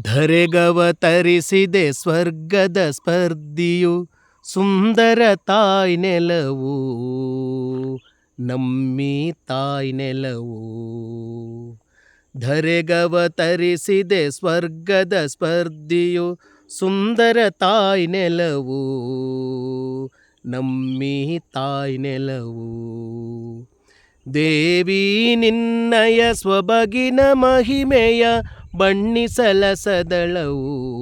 ಧರೆಗವತರಿಸಿದೆ ಸ್ವರ್ಗದ ಸ್ಪರ್ಧಿಯು ಸುಂದರ ತಾಯಿ ನೆಲವು. ನಮ್ಮಿ ತಾಯ್ ನೆಲವು. ಧರೆಗವತರಿಸಿದೆ ಸ್ವರ್ಗದ ಸ್ಪರ್ಧಿಯು ಸುಂದರ ತಾಯಿ ನೆಲವು. ನಮ್ಮಿ ತಾಯ್ ನೆಲವು. ದೇವಿ ನಿನ್ನಯ ಸ್ವಬಗಿನ ಮಹಿಮೆಯ ಬಣ್ಣಿಸಲ ಸದಳವು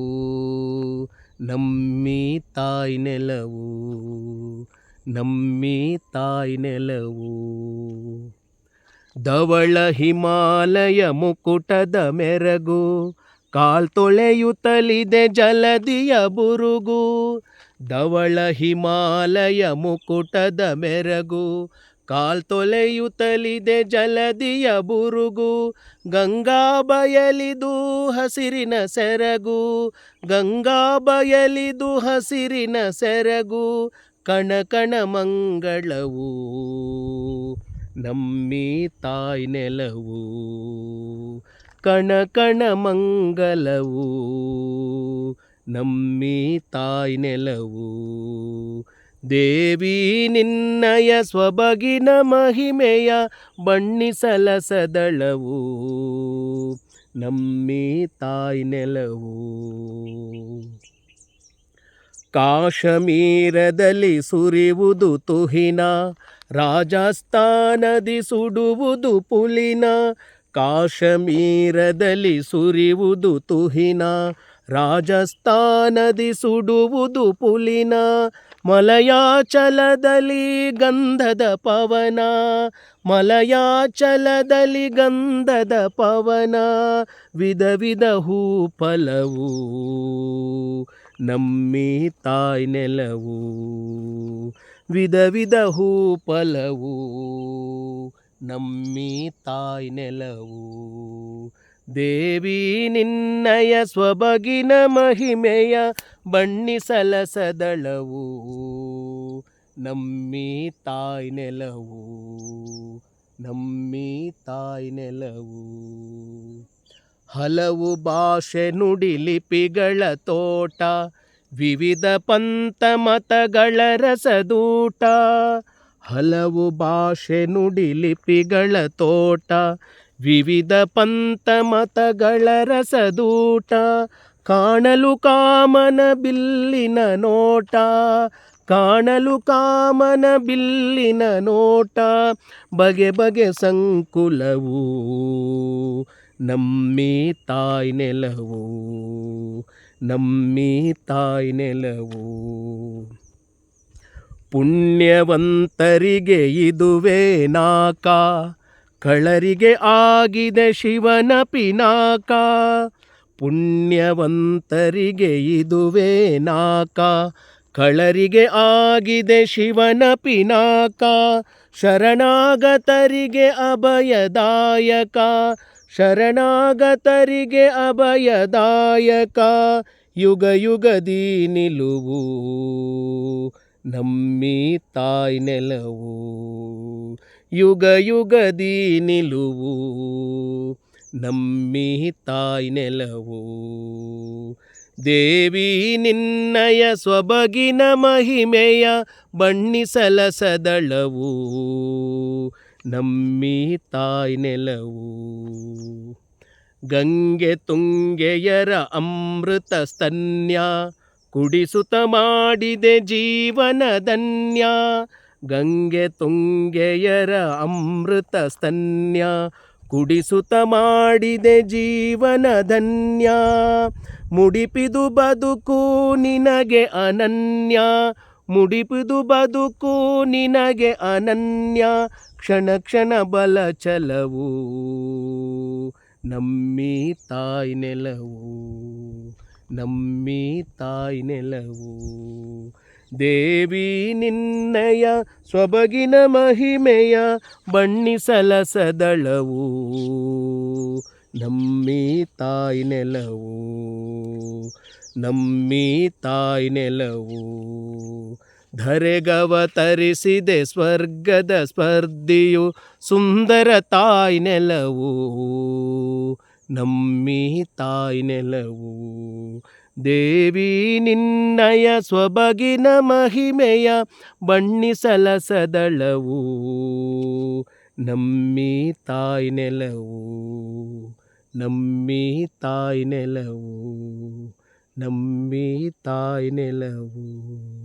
ನಮ್ಮಿ ತಾಯಿ ನೆಲವು, ನಮ್ಮಿ ತಾಯಿ ನೆಲವು. ಧವಳ ಹಿಮಾಲಯ ಮುಕುಟದ ಮೆರಗು ಕಾಲ್ತೊಳೆಯುತ್ತಲಿದೆ ಜಲದಿಯ ಬುರುಗು. ಧವಳ ಹಿಮಾಲಯ ಮುಕುಟದ ಮೆರಗು ಕಾಲ್ತೊಳೆಯುತ್ತಲಿದೆ ಜಲದಿಯ ಬುರುಗು, ಗಂಗಾ ಬಯಲಿದು ಹಸಿರಿನ ಸೆರಗು, ಗಂಗಾ ಬಯಲಿದು ಹಸಿರಿನ ಸೆರಗು, ಕಣ ಕಣ ಮಂಗಳವು, ನಮ್ಮಿ ತಾಯಿ ನೆಲವು, ಕಣ ಕಣ ಮಂಗಲವು ನಮ್ಮಿ ತಾಯ್ ನೆಲವು. ದೇವಿ ನಿನ್ನಯ ಸ್ವಬಗಿನ ಮಹಿಮೆಯ ಬಣ್ಣಿಸಲಸದಳವು ನಮ್ಮಿ ತಾಯಿ ನೆಲವು. ಕಾಶ್ಮೀರದಲ್ಲಿ ಸುರಿವುದು ತುಹಿನ, ರಾಜಸ್ಥಾನದಿ ಸುಡುವುದು ಪುಲಿನ, ಕಾಶ್ಮೀರದಲ್ಲಿ ಸುರಿವುದು ತುಹಿನ ರಾಜಸ್ಥಾನದಿ ಸುಡುವುದು ಪುಲಿನ, ಮಲಯಾಚಲದಲ್ಲಿ ಗಂಧದ ಪವನ, ಮಲಯಾಚಲದಲ್ಲಿ ಗಂಧದ ಪವನ, ವಿಧ ವಿಧ ಹೂ ಫಲವು ನಮ್ಮಿ ತಾಯ್ ನೆಲವು, ವಿಧ ವಿಧ ಹೂ ಫಲವು ನಮ್ಮಿ ತಾಯ್ ನೆಲವು. ದೇವಿ ನಿನ್ನಯ ಸ್ವಬಗಿನ ಮಹಿಮೆಯ ಬಣ್ಣಿಸಲಸದಳವು ನಮ್ಮಿ ತಾಯಿ ನೆಲವು, ನಮ್ಮಿ ತಾಯಿ ನೆಲವು. ಹಲವು ಭಾಷೆ ನುಡಿ ಲಿಪಿಗಳ ತೋಟ, ವಿವಿಧ ಪಂಥ ಮತಗಳ ರಸದೂಟ. ಹಲವು ಭಾಷೆ ನುಡಿ ಲಿಪಿಗಳ ತೋಟ ವಿವಿಧ ಪಂಥ ಮತಗಳ ರಸದೂಟ, ಕಾಣಲು ಕಾಮನ ಬಿಲ್ಲಿನ ನೋಟ, ಕಾಣಲು ಕಾಮನ ಬಿಲ್ಲಿನ ನೋಟ, ಬಗೆ ಬಗೆ ಸಂಕುಲವು, ನಮ್ಮಿ ತಾಯ್ ನೆಲವು, ನಮ್ಮಿ ತಾಯ್ ನೆಲವು. ಪುಣ್ಯವಂತರಿಗೆ ಇದುವೇ ನಾಕ. ಕಳರಿಗೆ ಆಗಿದೆ ಶಿವನ ಪಿನಾಕ, ಪುಣ್ಯವಂತರಿಗೆ ಇದುವೇ ನಾಕ. ಕಳರಿಗೆ ಆಗಿದೆ ಶಿವನ ಪಿನಾಕ, ಶರಣಾಗತರಿಗೆ ಅಭಯದಾಯಕ. ಶರಣಾಗತರಿಗೆ ಅಭಯದಾಯಕ, ಯುಗ ಯುಗದಿ ನಿಲುವು ನಮ್ಮಿ ತಾಯ್ ನೆಲವು. ಯುಗ ಯುಗದಿ ನಿಲುವು, ನಮ್ಮಿ ತಾಯ್ ನೆಲವು. ದೇವಿ ನಿನ್ನಯ ಸ್ವಬಗಿನ ಮಹಿಮೆಯ ಬಣ್ಣಿಸಲಸದಳವು ನಮ್ಮಿ ತಾಯ್ ನೆಲವು. ಗಂಗೆ ತುಂಗೆಯರ ಅಮೃತ ಸ್ತನ್ಯ, ಕುಡಿಸುತ ಮಾಡಿದೆ ಜೀವನ ಧನ್ಯ ಗಂಗೆ ತುಂಗೆಯರ ಅಮೃತ ಸ್ತನ್ಯ ಕುಡಿಸುತ ಮಾಡಿದೆ ಜೀವನ ಧನ್ಯ. ಮುಡಿಪಿದು ಬದುಕು ನಿನಗೆ ಅನನ್ಯ, ಮುಡಿಪಿದು ಬದುಕು ನಿನಗೆ ಅನನ್ಯ. ಕ್ಷಣ ಕ್ಷಣ ಬಲ ಚಲವು ನಮ್ಮಿ ತಾಯಿ ನೆಲವು, ನಮ್ಮಿ ತಾಯಿ ನೆಲವು. ದೇವಿ ನಿನ್ನಯ ಸೊಬಗಿನ ಮಹಿಮೆಯ ಬಣ್ಣಿಸಲಸದಳವು ನಮ್ಮಿ ತಾಯಿ ನೆಲವು. ನಮ್ಮಿ ತಾಯಿ ನೆಲವು. ಧರೆಗವತರಿಸಿದೆ ಸ್ವರ್ಗದ ಸ್ಪರ್ಧಿಯು ಸುಂದರ ತಾಯಿ ನೆಲವು. ನಮ್ಮಿ ತಾಯಿ ನೆಲವು. ದೇವಿ ನಿನ್ನಯ ಸ್ವಬಗಿನ ಮಹಿಮೆಯ ಬಣ್ಣಿಸಲಸದಳವು ನಮ್ಮಿ ತಾಯಿ ನೆಲವು. ನಮ್ಮಿ ತಾಯಿ ನೆಲವು. ನಮ್ಮಿ ತಾಯಿ ನೆಲವು.